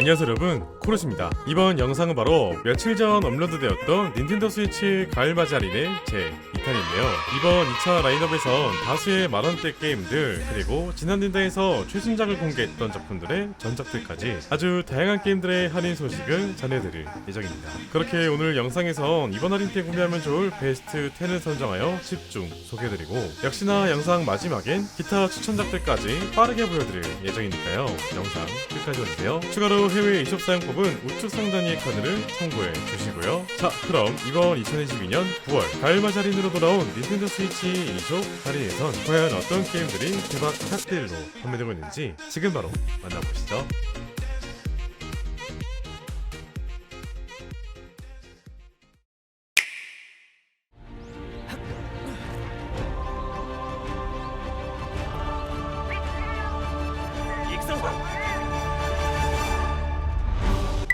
안녕하세요 여러분. 코르스입니다. 이번 영상은 바로 며칠 전 업로드되었던 닌텐도 스위치 가을맞이 할인의 제 2탄인데요. 이번 2차 라인업에선 다수의 만원대 게임들 그리고 지난 닌다에서 최신작을 공개했던 작품들의 전작들까지 아주 다양한 게임들의 할인 소식을 전해드릴 예정입니다. 그렇게 오늘 영상에선 이번 할인 때 구매하면 좋을 베스트 10을 선정하여 집중 소개해드리고 역시나 영상 마지막엔 기타 추천작들까지 빠르게 보여드릴 예정이니까요. 영상 끝까지 봐주세요. 추가로 해외 e숍 사용법은 우측 상단의 카드를 참고해 주시고요. 자 그럼 이번 2022년 9월 가을맞이 할인으로 돌아온 닌텐도 스위치 e숍 할인에선 과연 어떤 게임들이 대박 샷딜로 판매되고 있는지 지금 바로 만나보시죠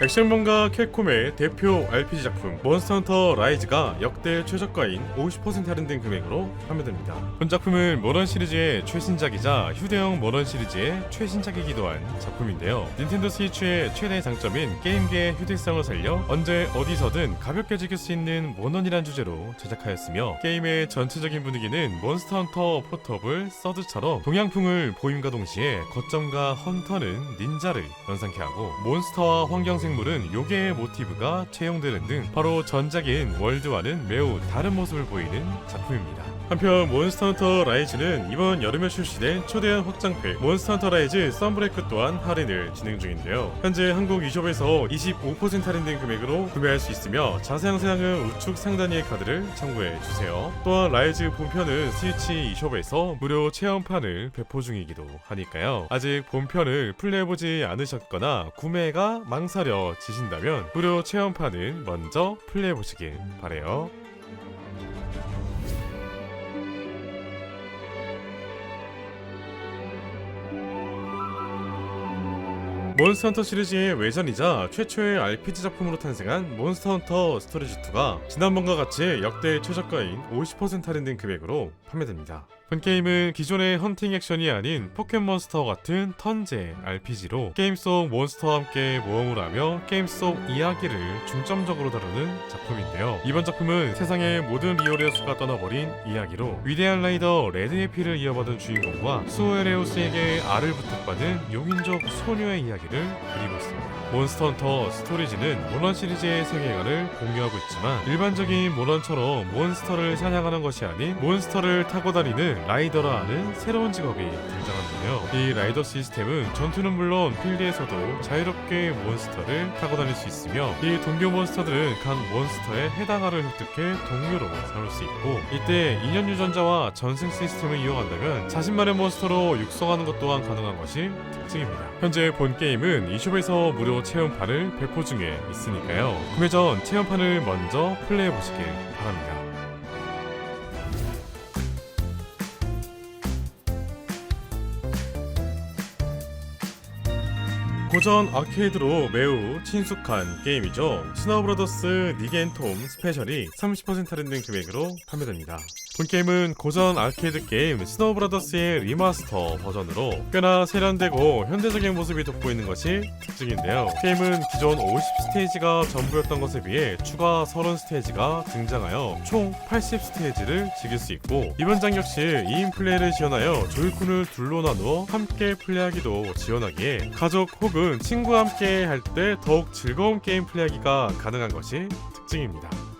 액션mon가 캡콤의 대표 RPG 작품 몬스터헌터 라이즈가 역대 최저가인 50% 할인된 금액으로 판매됩니다. 본 작품은 모런 시리즈의 최신작이자 휴대용 모런 시리즈의 최신작이기도 한 작품인데요. 닌텐도 스위치의 최대 장점인 게임계의 휴대성을 살려 언제 어디서든 가볍게 즐길 수 있는 모넌이란 주제로 제작하였으며 게임의 전체적인 분위기는 몬스터헌터 포터블 서드처럼 동양풍을 보임과 동시에 거점과 헌터는 닌자를 연상케 하고 몬스터와 환경 생물은 요괴의 모티브가 채용되는 등 바로 전작인 월드와는 매우 다른 모습을 보이는 작품입니다. 한편 몬스터헌터 라이즈는 이번 여름에 출시된 초대형 확장팩 몬스터헌터 라이즈 썬브레이크 또한 할인을 진행 중인데요. 현재 한국 e숍에서 25% 할인된 금액으로 구매할 수 있으며 자세한 사항은 우측 상단의 카드를 참고해 주세요. 또한 라이즈 본편은 스위치 e숍에서 무료 체험판을 배포 중이기도 하니까요. 아직 본편을 플레이해보지 않으셨거나 구매가 망설여지신다면 무료 체험판은 먼저 플레이해보시길 바래요. 몬스터 헌터 시리즈의 외전이자 최초의 RPG 작품으로 탄생한 몬스터 헌터 스토리지2가 지난번과 같이 역대 최저가인 50% 할인된 금액으로 판매됩니다. 본 게임은 기존의 헌팅 액션이 아닌 포켓몬스터 같은 턴제 RPG로 게임 속 몬스터와 함께 모험을 하며 게임 속 이야기를 중점적으로 다루는 작품인데요. 이번 작품은 세상의 모든 리오레우스가 떠나버린 이야기로 위대한 라이더 레드의 피를 이어받은 주인공과 수에레우스에게 알을 부탁받은 용인족 소녀의 이야기를 그리고 있습니다. 몬스터헌터 스토리지는 모넌 시리즈의 세계관을 공유하고 있지만 일반적인 모넌처럼 몬스터를 사냥하는 것이 아닌 몬스터를 타고 다니는 라이더라 하는 새로운 직업이 등장 하는데요. 이 라이더 시스템은 전투는 물론 필드에서도 자유롭게 몬스터를 타고 다닐 수 있으며 이 동료 몬스터들은 각 몬스터에 해당 알을 획득해 동료로 삼을 수 있고 이때 인연 유전자와 전생 시스템을 이용한다면 자신만의 몬스터로 육성하는 것 또한 가능한 것이 특징입니다. 현재 본 게임은 e숍에서 무료 체험판을 배포 중에 있으니까요. 구매 전 체험판을 먼저 플레이해 보시길 바랍니다. 고전 아케이드로 매우 친숙한 게임이죠. 스노우브라더스 니겐톰 스페셜이 30% 할인된 금액으로 판매됩니다. 본 게임은 고전 아케이드 게임 스노우브라더스의 리마스터 버전으로 꽤나 세련되고 현대적인 모습이 돋보이는 것이 특징인데요. 게임은 기존 50스테이지가 전부였던 것에 비해 추가 30스테이지가 등장하여 총 80스테이지를 즐길 수 있고 이번 장 역시 2인 플레이를 지원하여 조이콘을 둘로 나누어 함께 플레이하기도 지원하기에 가족 혹은 친구와 함께 할 때 더욱 즐거운 게임 플레이하기가 가능한 것이 특징입니다.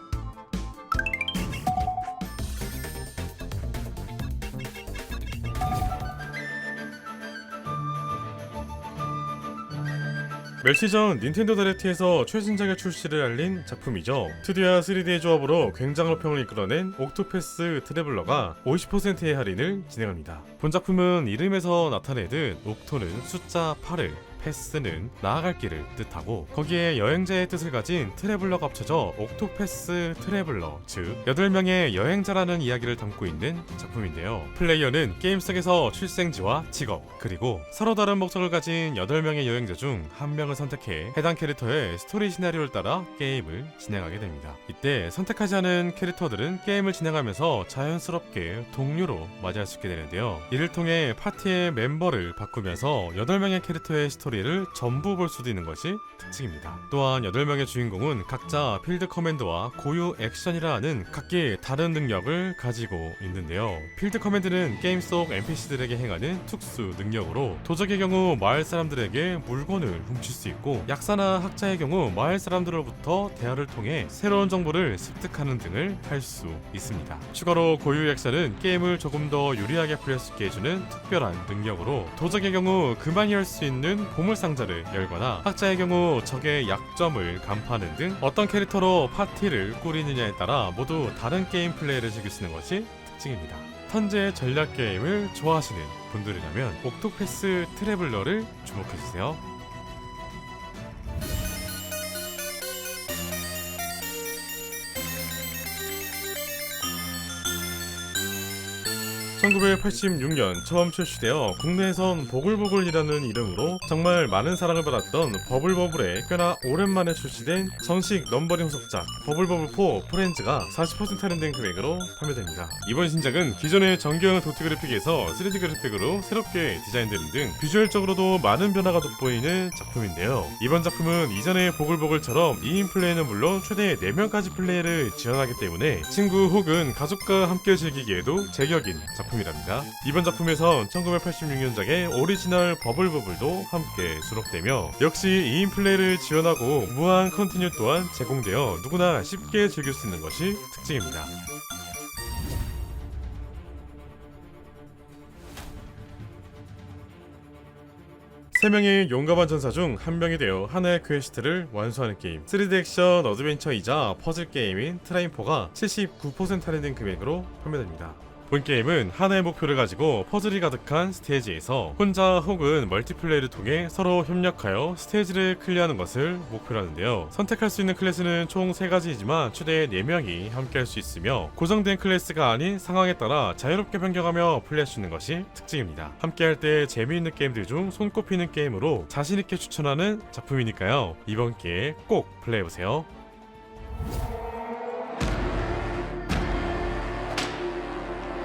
멸치 전 닌텐도 다이렉트에서 최신작의 출시를 알린 작품이죠. 2D와 3D의 조합으로 굉장한 평을 이끌어낸 옥토패스 트래블러가 50%의 할인을 진행합니다. 본 작품은 이름에서 나타내듯 옥토는 숫자 8을 패스는 나아갈 길을 뜻하고 거기에 여행자의 뜻을 가진 트래블러가 합쳐져 옥토패스 트래블러 즉 8명의 여행자라는 이야기를 담고 있는 작품인데요. 플레이어는 게임 속에서 출생지와 직업 그리고 서로 다른 목적을 가진 8명의 여행자 중 한 명을 선택해 해당 캐릭터의 스토리 시나리오를 따라 게임을 진행하게 됩니다. 이때 선택하지 않은 캐릭터들은 게임을 진행하면서 자연스럽게 동료로 맞이할 수 있게 되는데요. 이를 통해 파티의 멤버를 바꾸면서 8명의 캐릭터의 스토리 스토리를 전부 볼 수도 있는 것이 특징입니다. 또한 8명의 주인공은 각자 필드 커맨드와 고유 액션이라 하는 각기 다른 능력을 가지고 있는데요. 필드 커맨드는 게임 속 NPC들에게 행하는 특수 능력으로 도적의 경우 마을 사람들에게 물건을 훔칠 수 있고 약사나 학자의 경우 마을 사람들로부터 대화를 통해 새로운 정보를 습득하는 등을 할 수 있습니다. 추가로 고유 액션은 게임을 조금 더 유리하게 플레이할 수 있게 해주는 특별한 능력으로 도적의 경우 그만이 열수 있는 보물 상자를 열거나 학자의 경우 적의 약점을 간파하는 등 어떤 캐릭터로 파티를 꾸리느냐에 따라 모두 다른 게임 플레이를 즐길 수 있는 것이 특징입니다. 턴제 전략 게임을 좋아하시는 분들이라면 옥토패스 트래블러를 주목해주세요. 1986년 처음 출시되어 국내에선 보글보글이라는 이름으로 정말 많은 사랑을 받았던 버블버블의 꽤나 오랜만에 출시된 정식 넘버링 속작 버블버블4 프렌즈가 40% 할인된 금액으로 판매됩니다. 이번 신작은 기존의 정교한 도트 그래픽에서 3D 그래픽으로 새롭게 디자인되는 등 비주얼적으로도 많은 변화가 돋보이는 작품인데요. 이번 작품은 이전의 보글보글처럼 2인 플레이는 물론 최대 4명까지 플레이를 지원하기 때문에 친구 혹은 가족과 함께 즐기기에도 제격인 작품 이랍니다. 이번 작품에선 1986년작의 오리지널 버블버블도 함께 수록되며 역시 2인 플레이를 지원하고 무한 컨티뉴 또한 제공되어 누구나 쉽게 즐길 수 있는 것이 특징입니다. 세 명의 용감한 전사 중 한 명이 되어 하나의 퀘스트를 완수하는 게임 3D 액션 어드벤처이자 퍼즐 게임인 트라인포가 79% 할인된 금액으로 판매됩니다. 본 게임은 하나의 목표를 가지고 퍼즐이 가득한 스테이지에서 혼자 혹은 멀티플레이를 통해 서로 협력하여 스테이지를 클리어하는 것을 목표로 하는데요. 선택할 수 있는 클래스는 총 3가지이지만 최대 4명이 함께 할 수 있으며 고정된 클래스가 아닌 상황에 따라 자유롭게 변경하며 플레이할 수 있는 것이 특징입니다. 함께 할 때 재미있는 게임들 중 손꼽히는 게임으로 자신있게 추천하는 작품이니까요. 이번 기회에 꼭 플레이해보세요.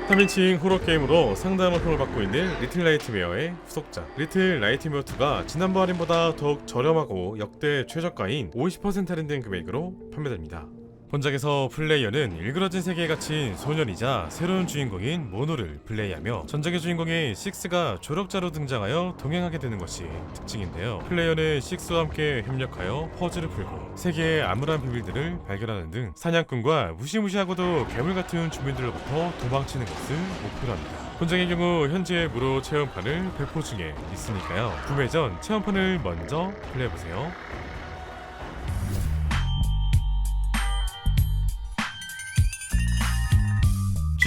3인칭 호러 게임으로 상당한 평을 받고 있는 리틀 라이트메어의 후속작 리틀 라이트메어 2가 지난번 할인보다 더욱 저렴하고 역대 최저가인 50% 할인된 금액으로 판매됩니다. 본작에서 플레이어는 일그러진 세계에 갇힌 소년이자 새로운 주인공인 모노를 플레이하며 전작의 주인공인 식스가 조력자로 등장하여 동행하게 되는 것이 특징인데요. 플레이어는 식스와 함께 협력하여 퍼즐을 풀고 세계의 암울한 비밀들을 발견하는 등 사냥꾼과 무시무시하고도 괴물 같은 주민들로부터 도망치는 것을 목표로 합니다. 본작의 경우 현재 무료 체험판을 배포 중에 있으니까요. 구매 전 체험판을 먼저 플레이해보세요.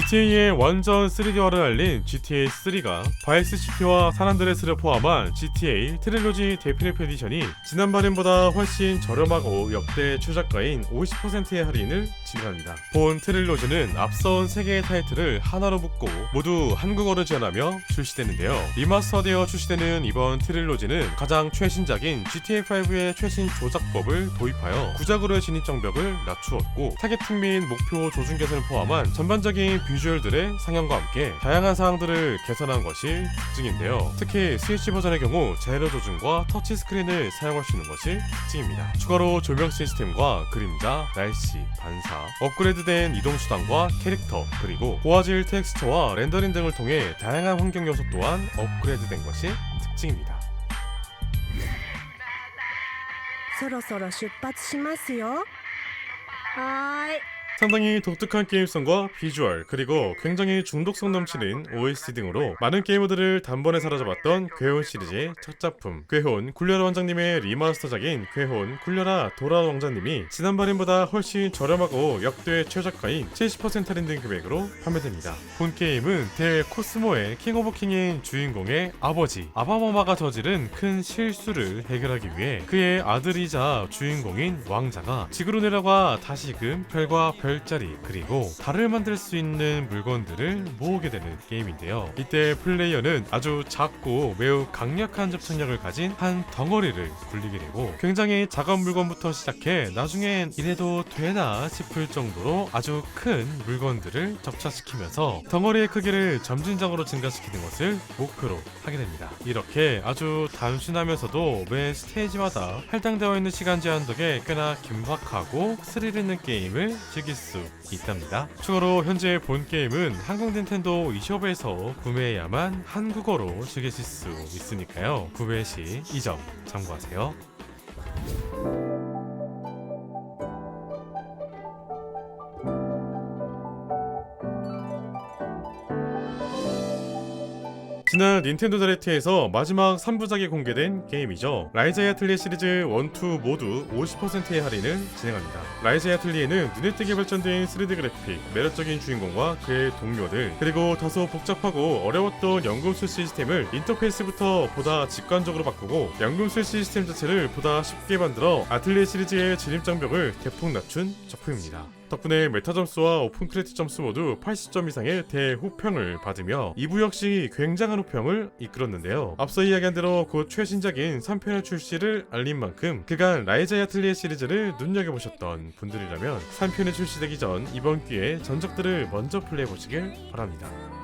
GTA의 완전 3D화를 알린 GTA 3가 바이스 시티와 산안드레스를 포함한 GTA 트릴로지 데피니프 에디션이 지난 할인보다 훨씬 저렴하고 역대 최저가인 50%의 할인을 진행합니다. 본 트릴로지는 앞선 3개의 타이틀을 하나로 묶고 모두 한국어를 지원하며 출시되는데요. 리마스터되어 출시되는 이번 트릴로지는 가장 최신작인 GTA5의 최신 조작법을 도입하여 구작으로의 진입 장벽을 낮추었고 타겟팅 및 목표 조준 개선을 포함한 전반적인 비 주얼들의 상향과 함께 다양한 사항들을 개선한 것이 특징인데요. 특히 스위치 버전의 경우 제로 조준과 터치 스크린을 사용할 수 있는 것이 특징입니다. 추가로 조명 시스템과 그림자, 날씨, 반사, 업그레이드된 이동 수단과 캐릭터, 그리고 고화질 텍스처와 렌더링 등을 통해 다양한 환경 요소 또한 업그레이드된 것이 특징입니다. そろそろ出発しますよはーい 상당히 독특한 게임성과 비주얼 그리고 굉장히 중독성 넘치는 OST 등으로 많은 게이머들을 단번에 사로잡았던 괴혼 시리즈의 첫 작품 괴혼 굴려라 왕자님의 리마스터작인 괴혼 굴려라 돌아온 왕자님이 지난 발인보다 훨씬 저렴하고 역대 최저가인 70% 할인된 금액으로 판매됩니다. 본 게임은 대 코스모의 킹 오브 킹인 주인공의 아버지 아바마마가 저지른 큰 실수를 해결하기 위해 그의 아들이자 주인공인 왕자가 지구로 내려가 다시금 별과 별자리 그리고 달을 만들 수 있는 물건들을 모으게 되는 게임인데요. 이때 플레이어는 아주 작고 매우 강력한 접착력을 가진 한 덩어리를 굴리게 되고 굉장히 작은 물건부터 시작해 나중엔 이래도 되나 싶을 정도로 아주 큰 물건들을 접착시키면서 덩어리의 크기를 점진적으로 증가시키는 것을 목표로 하게 됩니다. 이렇게 아주 단순하면서도 매 스테이지마다 할당되어 있는 시간 제한 덕에 꽤나 긴박하고 스릴 있는 게임을 즐길 수 있답니다. 추가로 현재 본 게임은 한국 닌텐도 e숍에서 구매해야만 한국어로 즐기실 수 있으니까요. 구매 시 이 점 참고하세요. 지난 닌텐도 다이렉트에서 마지막 3부작이 공개된 게임이죠. 라이자의 아틀리에 시리즈 1, 2 모두 50%의 할인을 진행합니다. 라이자의 아틀리에는 눈에 띄게 발전된 3D 그래픽, 매력적인 주인공과 그의 동료들, 그리고 다소 복잡하고 어려웠던 연금술 시스템을 인터페이스부터 보다 직관적으로 바꾸고 연금술 시스템 자체를 보다 쉽게 만들어 아틀리에 시리즈의 진입장벽을 대폭 낮춘 작품입니다. 덕분에 메타 점수와 오픈 크리트 점수 모두 80점 이상의 대호평을 받으며 2부 역시 굉장한 호평을 이끌었는데요. 앞서 이야기한 대로 곧 최신작인 3편의 출시를 알린 만큼 그간 라이자 야틀리에 시리즈를 눈여겨보셨던 분들이라면 3편이 출시되기 전 이번 기회에 전작들을 먼저 플레이해보시길 바랍니다.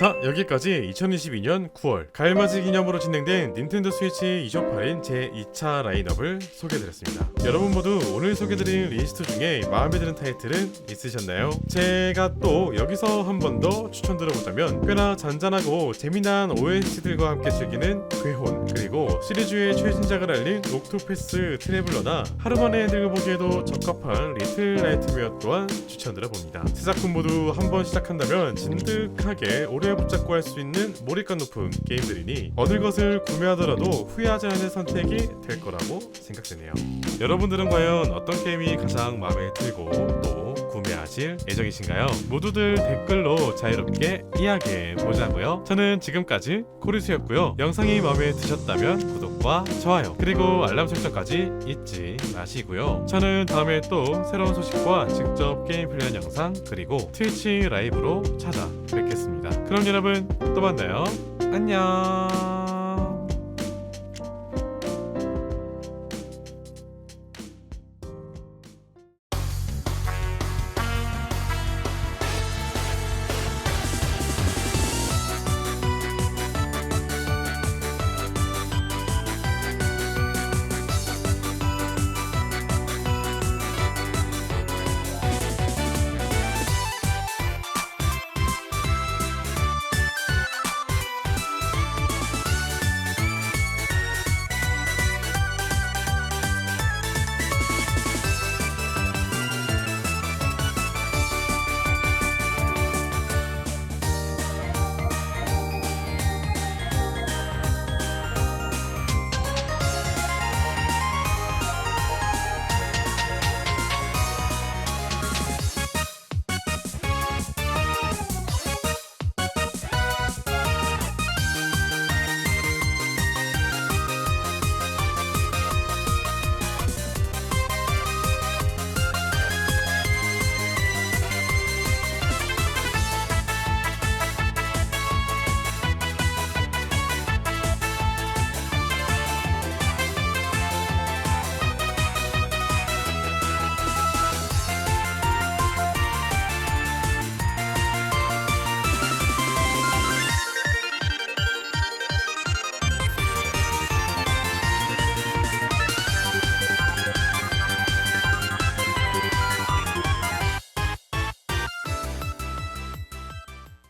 자 여기까지 2022년 9월 가을맞이 기념으로 진행된 닌텐도 스위치 이적 할인 제2차 라인업을 소개해드렸습니다 여러분 모두 오늘 소개해드린 리스트 중에 마음에 드는 타이틀은 있으셨나요? 제가 또 여기서 한 번 더 추천드려보자면 꽤나 잔잔하고 재미난 OST들과 함께 즐기는 괴혼 그리고 시리즈의 최신작을 알린 옥토패스 트래블러나 하루만에 늙어보기에도 적합한 리틀 라이트웨어 또한 추천드려봅니다 세 작품 모두 한 번 시작한다면 진득하게 오래 붙잡고 할 수 있는 몰입감 높은 게임들이니 어느 것을 구매하더라도 후회하지 않을 선택이 될 거라고 생각되네요. 여러분들은 과연 어떤 게임이 가장 마음에 들고 또 구매하실 예정이신가요? 모두들 댓글로 자유롭게 이야기해 보자고요. 저는 지금까지 코리스였고요. 영상이 마음에 드셨다면 구독과 좋아요 그리고 알람 설정까지 잊지 마시고요. 저는 다음에 또 새로운 소식과 직접 게임 플레이한 영상 그리고 트위치 라이브로 찾아뵙겠습니다. 그럼 여러분 또 만나요. 안녕.